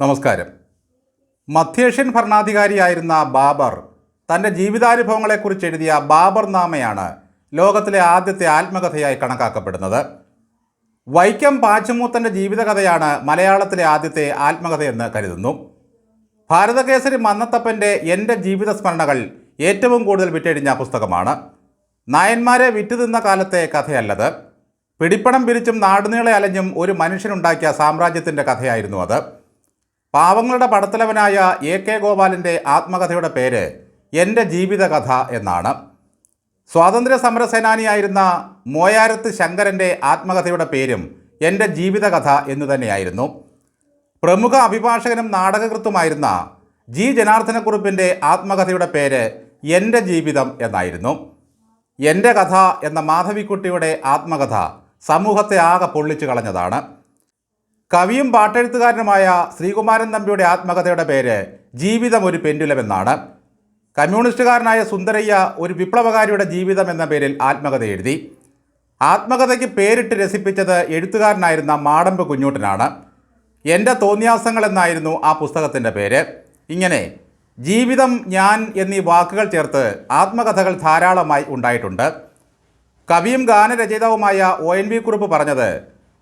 നമസ്കാരം. മധ്യേഷ്യൻ ഭരണാധികാരിയായിരുന്ന ബാബർ തന്റെ ജീവിതാനുഭവങ്ങളെക്കുറിച്ച് എഴുതിയ ബാബർ നാമയാണ് ലോകത്തിലെ ആദ്യത്തെ ആത്മകഥയായി കണക്കാക്കപ്പെടുന്നത്. വൈക്കം പാച്ചുമൂത്തന്റെ ജീവിതകഥയാണ് മലയാളത്തിലെ ആദ്യത്തെ ആത്മകഥയെന്ന് കരുതുന്നു. ഭാരതകേസരി മന്നത്തപ്പന്റെ എന്റെ ജീവിത സ്മരണകൾ ഏറ്റവും കൂടുതൽ വിറ്റഴിഞ്ഞ പുസ്തകമാണ്. നായന്മാരെ വിറ്റുതിന്ന കാലത്തെ കഥയല്ലത്. പിടിപ്പണം പിരിച്ചും നാടുനീളെ അലഞ്ഞും ഒരു മനുഷ്യനുണ്ടാക്കിയ സാമ്രാജ്യത്തിന്റെ കഥയായിരുന്നു അത്. പാവങ്ങളുടെ പടത്തലവനായ എ കെ ഗോപാലിന്റെ ആത്മകഥയുടെ പേര് എന്റെ ജീവിതകഥ എന്നാണ്. സ്വാതന്ത്ര്യ സമര സേനാനിയായിരുന്ന മോയാരത്ത് ശങ്കരന്റെ ആത്മകഥയുടെ പേരും എന്റെ ജീവിതകഥ എന്നു തന്നെയായിരുന്നു. പ്രമുഖ അഭിഭാഷകനും നാടകകൃത്തുമായിരുന്ന ജി ജനാർദ്ദനക്കുറിപ്പിന്റെ ആത്മകഥയുടെ പേര് എന്റെ ജീവിതം എന്നായിരുന്നു. എന്റെ കഥ എന്ന മാധവിക്കുട്ടിയുടെ ആത്മകഥ സമൂഹത്തെ ആകെ പൊള്ളിച്ചു കളഞ്ഞതാണ്. കവിയും പാട്ടെഴുത്തുകാരനുമായ ശ്രീകുമാരൻ തമ്പിയുടെ ആത്മകഥയുടെ പേര് ജീവിതം ഒരു പെൻഡുലമെന്നാണ്. കമ്മ്യൂണിസ്റ്റുകാരനായ സുന്ദരയ്യ ഒരു വിപ്ലവകാരിയുടെ ജീവിതം എന്ന പേരിൽ ആത്മകഥ എഴുതി. ആത്മകഥയ്ക്ക് പേരിട്ട് രസിപ്പിച്ചത് എഴുത്തുകാരനായിരുന്ന മാടമ്പ് കുഞ്ഞൂട്ടനാണ്. എന്റെ തോന്നിയാസങ്ങൾ എന്നായിരുന്നു ആ പുസ്തകത്തിന്റെ പേര്. ഇങ്ങനെ ജീവിതം ഞാൻ എന്നീ വാക്കുകൾ ചേർത്ത് ആത്മകഥകൾ ധാരാളമായി ഉണ്ടായിട്ടുണ്ട്. കവിയും ഗാനരചയിതാവുമായ ഒ എൻ വി കുറുപ്പ് പറഞ്ഞത്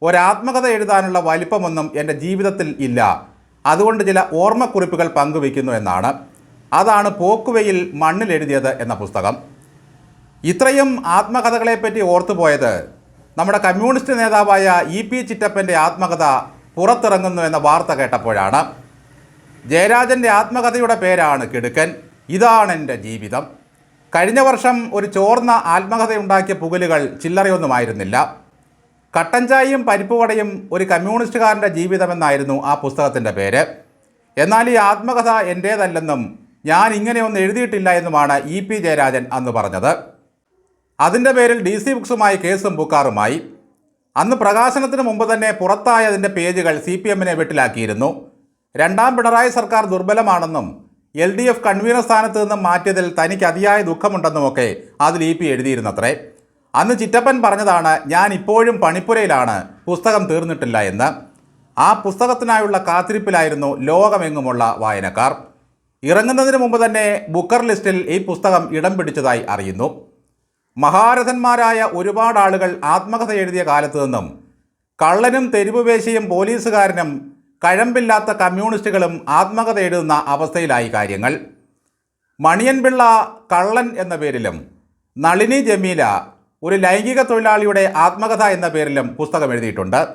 ഒരാത്മകഥ എഴുതാനുള്ള വലിപ്പമൊന്നും എന്റെ ജീവിതത്തിൽ ഇല്ല. അതുകൊണ്ട് ചില ഓർമ്മക്കുറിപ്പുകൾ പങ്കുവയ്ക്കുന്നു എന്നാണ്. അതാണ് പോക്കുവയിൽ മണ്ണിൽ എഴുതിയത് എന്ന പുസ്തകം. ഇത്രയും ആത്മകഥകളെപ്പറ്റി ഓർത്തുപോയത് നമ്മുടെ കമ്മ്യൂണിസ്റ്റ് നേതാവായ ഇ പി ചിറ്റപ്പന്റെ ആത്മകഥ പുറത്തിറങ്ങുന്നു എന്ന വാർത്ത കേട്ടപ്പോഴാണ്. ജയരാജന്റെ ആത്മകഥയുടെ പേരാണ് കിടുക്കൻ. ഇതാണ് എന്റെ ജീവിതം. കഴിഞ്ഞ വർഷം ഒരു ചോർന്ന ആത്മകഥയുണ്ടാക്കിയ പുകലുകൾ ചില്ലറയൊന്നുമായിരുന്നില്ല. കട്ടൻ ചായയും പരിപ്പുവടയും ഒരു കമ്മ്യൂണിസ്റ്റുകാരന്റെ ജീവിതമെന്നായിരുന്നു ആ പുസ്തകത്തിന്റെ പേര്. എന്നാൽ ഈ ആത്മകഥ എന്റേതല്ലെന്നും ഞാൻ ഇങ്ങനെയൊന്നും എഴുതിയിട്ടില്ല എന്നുമാണ് ഇ പി ജയരാജൻ അന്ന് പറഞ്ഞത്. അതിന്റെ പേരിൽ ഡി സി ബുക്സുമായി കേസും ബുക്കാറുമായി അന്ന് പ്രകാശനത്തിന് മുമ്പ് തന്നെ പുറത്തായ അതിന്റെ പേജുകൾ സി പി എമ്മിനെ വെട്ടിലാക്കിയിരുന്നു. രണ്ടാം പിണറായി സർക്കാർ ദുർബലമാണെന്നും എൽ ഡി എഫ് കൺവീനർ സ്ഥാനത്ത് നിന്നും മാറ്റിയതിൽ തനിക്ക് അതിയായ ദുഃഖമുണ്ടെന്നുമൊക്കെ അതിൽ ഇ പി എഴുതിയിരുന്നത്രേ. അന്ന് ചിറ്റപ്പൻ പറഞ്ഞതാണ് ഞാൻ ഇപ്പോഴും പണിപ്പുരയിലാണ്. പുസ്തകം തീർന്നിട്ടില്ല എന്ന്. ആ പുസ്തകത്തിനായുള്ള കാത്തിരിപ്പിലായിരുന്നു ലോകമെങ്ങുമുള്ള വായനക്കാർ. ഇറങ്ങുന്നതിന് മുമ്പ് തന്നെ ബുക്കർ ലിസ്റ്റിൽ ഈ പുസ്തകം ഇടം പിടിച്ചതായി അറിയുന്നു. മഹാരഥന്മാരായ ഒരുപാട് ആളുകൾ ആത്മകഥ എഴുതിയ കാലത്ത് നിന്നും കള്ളനും തെരുവുവേശിയും പോലീസുകാരനും കഴമ്പില്ലാത്ത കമ്മ്യൂണിസ്റ്റുകളും ആത്മകഥ എഴുതുന്ന അവസ്ഥയിലായി കാര്യങ്ങൾ. മണിയൻപിള്ള കള്ളൻ എന്ന പേരിലും നളിനി ജമീല ഒരു ലൈംഗിക തൊഴിലാളിയുടെ ആത്മകഥ എന്ന പേരിലും പുസ്തകം എഴുതിയിട്ടുണ്ട്.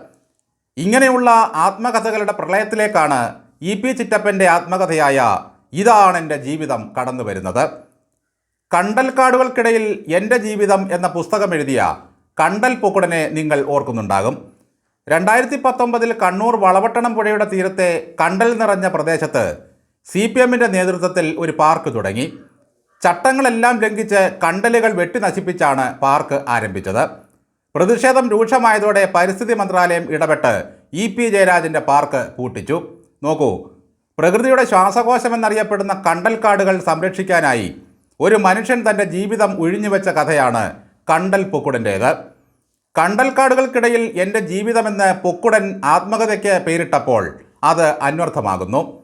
ഇങ്ങനെയുള്ള ആത്മകഥകളുടെ പ്രളയത്തിലേക്കാണ് ഇ പി ചിറ്റപ്പന്റെ ആത്മകഥയായ ഇതാണ് എന്റെ ജീവിതം കടന്നു വരുന്നത്. കണ്ടൽക്കാടുകൾക്കിടയിൽ എന്റെ ജീവിതം എന്ന പുസ്തകം എഴുതിയ കണ്ടൽ പൂക്കുടനെ നിങ്ങൾ ഓർക്കുന്നുണ്ടാകും. രണ്ടായിരത്തി പത്തൊമ്പതിൽ കണ്ണൂർ വളവട്ടണം പുഴയുടെ തീരത്തെ കണ്ടൽ നിറഞ്ഞ പ്രദേശത്ത് സി പി എമ്മിന്റെ നേതൃത്വത്തിൽ ഒരു പാർക്ക് തുടങ്ങി. ചട്ടങ്ങളെല്ലാം ലംഘിച്ച് കണ്ടലുകൾ വെട്ടി നശിപ്പിച്ചാണ് പാർക്ക് ആരംഭിച്ചത്. പ്രതിഷേധം രൂക്ഷമായതോടെ പരിസ്ഥിതി മന്ത്രാലയം ഇടപെട്ട് ഇ പി ജയരാജന്റെ പാർക്ക് പൂട്ടിച്ചു. നോക്കൂ പ്രകൃതിയുടെ ശ്വാസകോശമെന്നറിയപ്പെടുന്ന കണ്ടൽക്കാടുകൾ സംരക്ഷിക്കാനായി ഒരു മനുഷ്യൻ തന്റെ ജീവിതം ഉഴിഞ്ഞുവെച്ച കഥയാണ് കണ്ടൽ പൊക്കുടന്റേത്. കണ്ടൽക്കാടുകൾക്കിടയിൽ എന്റെ ജീവിതമെന്ന് പൊക്കുടൻ ആത്മകഥയ്ക്ക് പേരിട്ടപ്പോൾ അത് അന്വർത്ഥമാകുന്നു.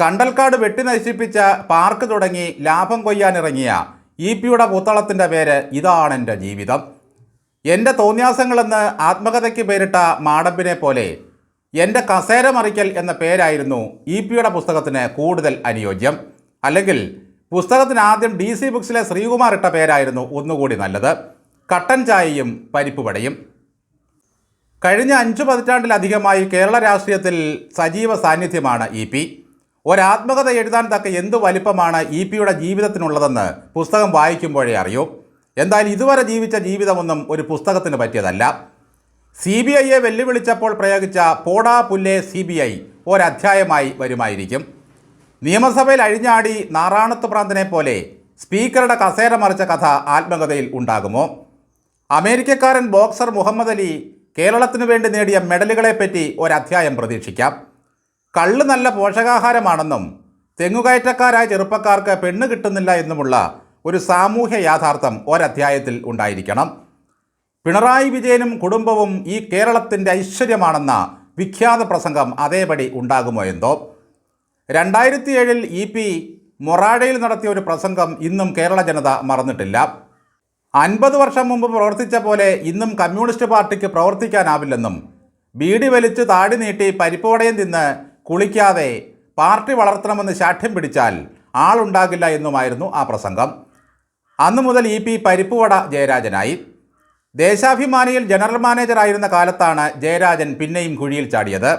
കണ്ടൽക്കാട് വെട്ടി നശിപ്പിച്ച പാർക്ക് തുടങ്ങി ലാഭം കൊയ്യാനിറങ്ങിയ ഇ പിയുടെ പുത്തളത്തിന്റെ പേര് ഇതാണ് എന്റെ ജീവിതം. എന്റെ തോന്യാസങ്ങളെന്ന് ആത്മകഥയ്ക്ക് പേരിട്ട മാടമ്പിനെ പോലെ എന്റെ കസേര മറിക്കൽ എന്ന പേരായിരുന്നു ഇ പിയുടെ പുസ്തകത്തിന് കൂടുതൽ അനുയോജ്യം. അല്ലെങ്കിൽ പുസ്തകത്തിന് ആദ്യം ഡി സി ബുക്സിലെ ശ്രീകുമാർ ഇട്ട പേരായിരുന്നു ഒന്നുകൂടി നല്ലത്. കട്ടൻ ചായയും പരിപ്പുവടയും കഴിഞ്ഞ അഞ്ചു പതിറ്റാണ്ടിലധികമായി കേരള രാഷ്ട്രീയത്തിൽ സജീവ സാന്നിധ്യമാണ് ഇ പി. ഒരാത്മകഥ എഴുതാൻ തക്ക എന്ത് വലിപ്പമാണ് ഇ പിയുടെ ജീവിതത്തിനുള്ളതെന്ന് പുസ്തകം വായിക്കുമ്പോഴേ അറിയൂ. എന്തായാലും ഇതുവരെ ജീവിച്ച ജീവിതമൊന്നും ഒരു പുസ്തകത്തിന് പറ്റിയതല്ല. സി ബി ഐയെ വെല്ലുവിളിച്ചപ്പോൾ പ്രയോഗിച്ച പോടാ പുല്ലേ സി ബി ഐ ഒരധ്യായമായി വരുമായിരിക്കും. നിയമസഭയിൽ അഴിഞ്ഞാടി നാറാണത്ത് പ്രാന്തനെ പോലെ സ്പീക്കറുടെ കസേര മറിച്ച കഥ ആത്മകഥയിൽ ഉണ്ടാകുമോ? അമേരിക്കക്കാരൻ ബോക്സർ മുഹമ്മദ് അലി കേരളത്തിനു വേണ്ടി നേടിയ മെഡലുകളെപ്പറ്റി ഒരധ്യായം പ്രതീക്ഷിക്കാം. കള്ള് നല്ല പോഷകാഹാരമാണെന്നും തെങ്ങുകയറ്റക്കാരായ ചെറുപ്പക്കാർക്ക് പെണ്ണ് കിട്ടുന്നില്ല എന്നുമുള്ള ഒരു സാമൂഹ്യ യാഥാർത്ഥ്യം ഒരധ്യായത്തിൽ ഉണ്ടായിരിക്കണം. പിണറായി വിജയനും കുടുംബവും ഈ കേരളത്തിന്റെ ഐശ്വര്യമാണെന്ന വിഖ്യാത പ്രസംഗം അതേപടി ഉണ്ടാകുമോ എന്തോ? രണ്ടായിരത്തി ഏഴിൽ ഇ പി മൊറാഡയിൽ നടത്തിയ ഒരു പ്രസംഗം ഇന്നും കേരള ജനത മറന്നിട്ടില്ല. അൻപത് വർഷം മുമ്പ് പ്രവർത്തിച്ച പോലെ ഇന്നും കമ്മ്യൂണിസ്റ്റ് പാർട്ടിക്ക് പ്രവർത്തിക്കാനാവില്ലെന്നും ബീഡി വലിച്ച് താടി നീട്ടി പരിപ്പോടയം തിന്ന് കുളിക്കാതെ പാർട്ടി വളർത്തണമെന്ന് ശാഠ്യം പിടിച്ചാൽ ആളുണ്ടാകില്ല എന്നുമായിരുന്നു ആ പ്രസംഗം. അന്നു മുതൽ ഇ പി പരിപ്പുവട ജയരാജനായി. ദേശാഭിമാനിയിൽ ജനറൽ മാനേജറായിരുന്ന കാലത്താണ് ജയരാജൻ പിന്നെയും കുഴിയിൽ ചാടിയത്.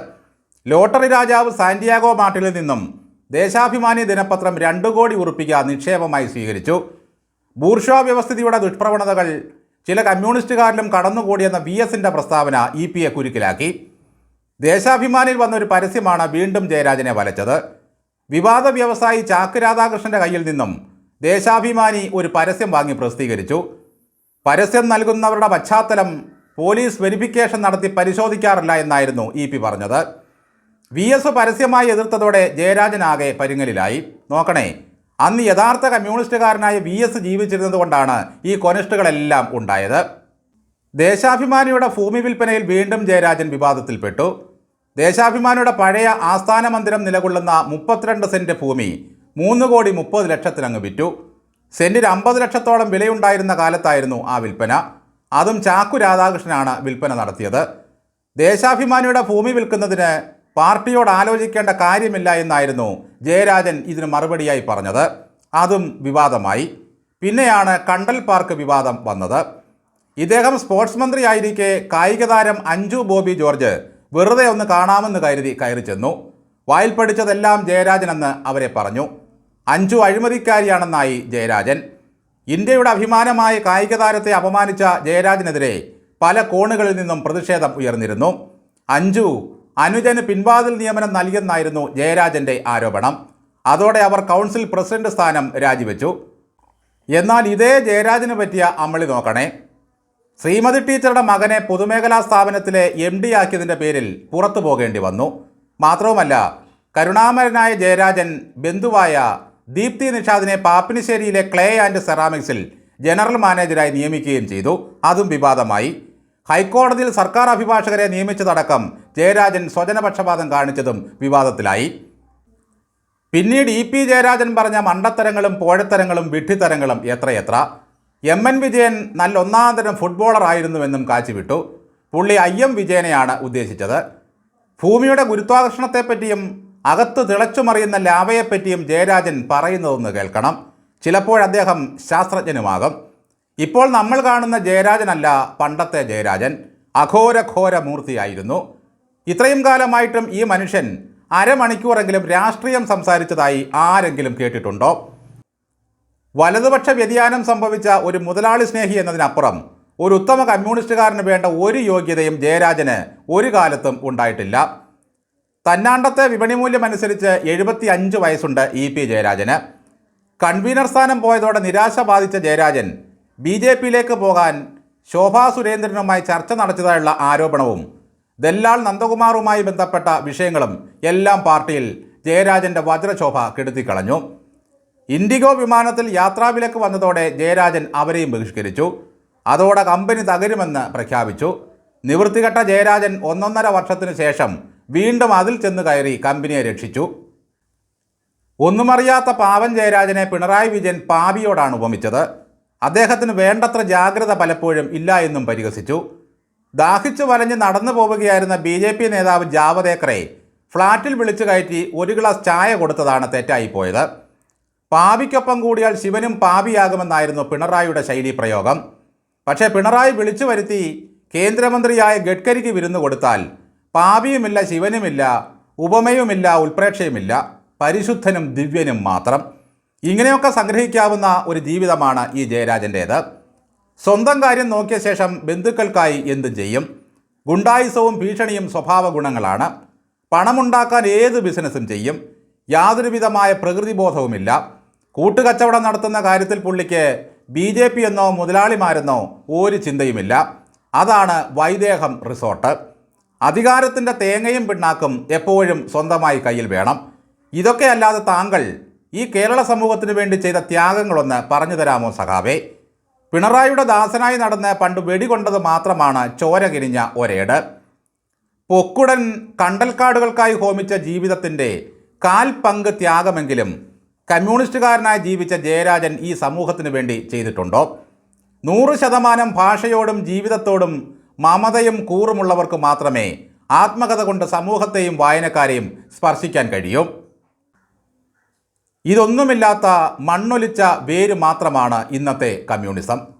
ലോട്ടറി രാജാവ് സാന്റിയാഗോ മാർട്ടിൽ നിന്നും ദേശാഭിമാനി ദിനപത്രം രണ്ടു കോടി ഉറുപ്പിക നിക്ഷേപമായി സ്വീകരിച്ചു. ബൂർഷോ വ്യവസ്ഥിതിയുടെ ദുഷ്പ്രവണതകൾ ചില കമ്മ്യൂണിസ്റ്റുകാരിലും കടന്നുകൂടിയെന്ന വി എസിന്റെ പ്രസ്താവന ഇ പിയെ കുരുക്കിലാക്കി. ദേശാഭിമാനിയിൽ വന്ന ഒരു പരസ്യമാണ് വീണ്ടും ജയരാജനെ വലച്ചത്. വിവാദ വ്യവസായി ചാക്ക് രാധാകൃഷ്ണന്റെ കയ്യിൽ നിന്നും ദേശാഭിമാനി ഒരു പരസ്യം വാങ്ങി പ്രസിദ്ധീകരിച്ചു. പരസ്യം നൽകുന്നവരുടെ പശ്ചാത്തലം പോലീസ് വെരിഫിക്കേഷൻ നടത്തി പരിശോധിക്കാറില്ല എന്നായിരുന്നു ഇ പി പറഞ്ഞത്. വി എസ് പരസ്യമായി എതിർത്തതോടെ ജയരാജനാകെ പരുങ്ങലിലായി. നോക്കണേ അന്ന് യഥാർത്ഥ കമ്മ്യൂണിസ്റ്റുകാരനായ വി എസ് ജീവിച്ചിരുന്നതുകൊണ്ടാണ് ഈ കൊനിഷ്ടുകളെല്ലാം ഉണ്ടായത്. ദേശാഭിമാനിയുടെ ഭൂമി വിൽപ്പനയിൽ വീണ്ടും ജയരാജൻ വിവാദത്തിൽപ്പെട്ടു. ദേശാഭിമാനിയുടെ പഴയ ആസ്ഥാന മന്ദിരം നിലകൊള്ളുന്ന മുപ്പത്തിരണ്ട് സെന്റ് ഭൂമി മൂന്ന് കോടി മുപ്പത് ലക്ഷത്തിനങ്ങ് വിറ്റു. സെന്റിന് അമ്പത് ലക്ഷത്തോളം വിലയുണ്ടായിരുന്ന കാലത്തായിരുന്നു ആ വിൽപ്പന. അതും ചാക്കു രാധാകൃഷ്ണനാണ് വിൽപ്പന നടത്തിയത്. ദേശാഭിമാനിയുടെ ഭൂമി വിൽക്കുന്നതിന് പാർട്ടിയോട് ആലോചിക്കേണ്ട കാര്യമില്ല എന്നായിരുന്നു ജയരാജൻ ഇതിന് മറുപടിയായി പറഞ്ഞത്. അതും വിവാദമായി. പിന്നെയാണ് കണ്ടൽ പാർക്ക് വിവാദം വന്നത്. ഇദ്ദേഹം സ്പോർട്സ് മന്ത്രിയായിരിക്കെ കായിക താരം അഞ്ജു ബോബി ജോർജ് വെറുതെ ഒന്ന് കാണാമെന്ന് കരുതി കയറി ചെന്നു. വായിൽ പഠിച്ചതെല്ലാം ജയരാജനെന്ന് അവരെ പറഞ്ഞു. അഞ്ജു അഴിമതിക്കാരിയാണെന്നായി ജയരാജൻ. ഇന്ത്യയുടെ അഭിമാനമായ കായിക താരത്തെ അപമാനിച്ച ജയരാജനെതിരെ പല കോണുകളിൽ നിന്നും പ്രതിഷേധം ഉയർന്നിരുന്നു. അഞ്ജു അനുജന് പിൻവാതിൽ നിയമനം നൽകിയെന്നായിരുന്നു ജയരാജന്റെ ആരോപണം. അതോടെ അവർ കൗൺസിൽ പ്രസിഡന്റ് സ്ഥാനം രാജിവെച്ചു. എന്നാൽ ഇതേ ജയരാജന് പറ്റിയ അമളി നോക്കണേ. ശ്രീമതി ടീച്ചറുടെ മകനെ പൊതുമേഖലാ സ്ഥാപനത്തിലെ എം ഡി ആക്കിയതിന്റെ പേരിൽ പുറത്തു പോകേണ്ടി വന്നു. മാത്രവുമല്ല കരുണാമരനായ ജയരാജൻ ബന്ധുവായ ദീപ്തി നിഷാദിനെ പാപ്പിനിശ്ശേരിയിലെ ക്ലേ ആൻഡ് സെറാമിക്സിൽ ജനറൽ മാനേജരായി നിയമിക്കുകയും ചെയ്തു. അതും വിവാദമായി. ഹൈക്കോടതിയിൽ സർക്കാർ അഭിഭാഷകരെ നിയമിച്ചതടക്കം ജയരാജൻ സ്വജനപക്ഷപാതം കാണിച്ചതും വിവാദത്തിലായി. പിന്നീട് ഇ പി ജയരാജൻ പറഞ്ഞ മണ്ടത്തരങ്ങളും പോഴത്തരങ്ങളും വിഡ്ഢിത്തരങ്ങളും എത്രയെത്ര? എം എൻ വിജയൻ നല്ല ഒന്നാം തരം ഫുട്ബോളർ ആയിരുന്നുവെന്നും കാച്ചിവിട്ടു പുള്ളി ഐ എം വിജയനെയാണ് ഉദ്ദേശിച്ചത്. ഭൂമിയുടെ ഗുരുത്വാകർഷണത്തെപ്പറ്റിയും അകത്ത് തിളച്ചുമറിയുന്ന ലാവയെപ്പറ്റിയും ജയരാജൻ പറയുന്നതെന്ന് കേൾക്കണം. ചിലപ്പോഴദ്ദേഹം ശാസ്ത്രജ്ഞനുമാകും. ഇപ്പോൾ നമ്മൾ കാണുന്ന ജയരാജനല്ല പണ്ടത്തെ ജയരാജൻ. അഘോരഘോര മൂർത്തിയായിരുന്നു. ഇത്രയും കാലമായിട്ടും ഈ മനുഷ്യൻ അരമണിക്കൂറെങ്കിലും രാഷ്ട്രീയം സംസാരിച്ചതായി ആരെങ്കിലും കേട്ടിട്ടുണ്ടോ? വലതുപക്ഷ വ്യതിയാനം സംഭവിച്ച ഒരു മുതലാളി സ്നേഹി എന്നതിനപ്പുറം ഒരു ഉത്തമ കമ്മ്യൂണിസ്റ്റുകാരന് വേണ്ട ഒരു യോഗ്യതയും ജയരാജന് ഒരു കാലത്തും ഉണ്ടായിട്ടില്ല. തന്നാണ്ടത്തെ വിപണി മൂല്യം അനുസരിച്ച് എഴുപത്തി അഞ്ച് വയസ്സുണ്ട് ഇ പി ജയരാജന്. കൺവീനർ സ്ഥാനം പോയതോടെ നിരാശ ബാധിച്ച ജയരാജൻ ബി ജെ പിയിലേക്ക് പോകാൻ ശോഭാ സുരേന്ദ്രനുമായി ചർച്ച നടത്തിയതായുള്ള ആരോപണവും ദല്ലാൾ നന്ദകുമാറുമായി ബന്ധപ്പെട്ട വിഷയങ്ങളും എല്ലാം പാർട്ടിയിൽ ജയരാജന്റെ വജ്രശോഭ കെടുത്തിക്കളഞ്ഞു. ഇൻഡിഗോ വിമാനത്തിൽ യാത്രാവിലക്ക് വന്നതോടെ ജയരാജൻ അവരെയും ബഹിഷ്കരിച്ചു. അതോടെ കമ്പനി തകരുമെന്ന് പ്രഖ്യാപിച്ചു. നിവൃത്തികെട്ട ജയരാജൻ ഒന്നൊന്നര വർഷത്തിനു ശേഷം വീണ്ടും അതിൽ ചെന്ന് കയറി കമ്പനിയെ രക്ഷിച്ചു. ഒന്നുമറിയാത്ത പാവൻ ജയരാജനെ പിണറായി വിജയൻ പാപിയോടാണ് ഉപമിച്ചത്. അദ്ദേഹത്തിന് വേണ്ടത്ര ജാഗ്രത പലപ്പോഴും ഇല്ല എന്നും പരിഹസിച്ചു. ദാഹിച്ചു വലഞ്ഞ് നടന്നു പോവുകയായിരുന്ന ബി ജെ പി നേതാവ് ജാവദേക്കറെ ഫ്ളാറ്റിൽ വിളിച്ചു കയറ്റി ഒരു ഗ്ലാസ് ചായ കൊടുത്തതാണ് തെറ്റായിപ്പോയത്. പാപിക്കൊപ്പം കൂടിയാൽ ശിവനും പാപിയാകുമെന്നായിരുന്നു പിണറായിയുടെ ശൈലി പ്രയോഗം. പക്ഷേ പിണറായി വിളിച്ചു വരുത്തി കേന്ദ്രമന്ത്രിയായ ഗഡ്കരിക്ക് വിരുന്ന് കൊടുത്താൽ പാപിയുമില്ല ശിവനുമില്ല ഉപമയുമില്ല ഉൽപ്രേക്ഷയുമില്ല പരിശുദ്ധനും ദിവ്യനും മാത്രം. ഇങ്ങനെയൊക്കെ സംഗ്രഹിക്കാവുന്ന ഒരു ജീവിതമാണ് ഈ ജയരാജന്റേത്. സ്വന്തം കാര്യം നോക്കിയ ശേഷം ബന്ധുക്കൾക്കായി എന്തും ചെയ്യും. ഗുണ്ടായുസവും ഭീഷണിയും സ്വഭാവ ഗുണങ്ങളാണ്. പണമുണ്ടാക്കാൻ ഏത് ബിസിനസ്സും ചെയ്യും. യാതൊരുവിധമായ പ്രകൃതിബോധവുമില്ല. കൂട്ടുകച്ചവടം നടത്തുന്ന കാര്യത്തിൽ പുള്ളിക്ക് ബി ജെ പി എന്നോ മുതലാളിമാരെന്നോ ഒരു ചിന്തയുമില്ല. അതാണ് വൈദേഹം റിസോർട്ട്. അധികാരത്തിന്റെ തേങ്ങയും പിണ്ണാക്കും എപ്പോഴും സ്വന്തമായി കയ്യിൽ വേണം. ഇതൊക്കെ അല്ലാതെ താങ്കൾ ഈ കേരള സമൂഹത്തിന് വേണ്ടി ചെയ്ത ത്യാഗങ്ങളൊന്ന് പറഞ്ഞു തരാമോ സഖാവേ? പിണറായിയുടെ ദാസനായി നടന്ന് പണ്ട് വെടികൊണ്ടത് മാത്രമാണ് ചോര കിരിഞ്ഞ ഒരേട്. പൊക്കുടൻ കണ്ടൽക്കാടുകൾക്കായി ഹോമിച്ച ജീവിതത്തിന്റെ കാൽപങ്ക് ത്യാഗമെങ്കിലും കമ്മ്യൂണിസ്റ്റുകാരനായി ജീവിച്ച ജയരാജൻ ഈ സമൂഹത്തിന് വേണ്ടി ചെയ്തിട്ടുണ്ടോ? നൂറ് ശതമാനം ഭാഷയോടും ജീവിതത്തോടും മമതയും കൂറുമുള്ളവർക്ക് മാത്രമേ ആത്മകഥ കൊണ്ട് സമൂഹത്തെയും വായനക്കാരെയും സ്പർശിക്കാൻ കഴിയൂ. ഇതൊന്നുമില്ലാത്ത മണ്ണൊലിച്ച വേര് മാത്രമാണ് ഇന്നത്തെ കമ്മ്യൂണിസം.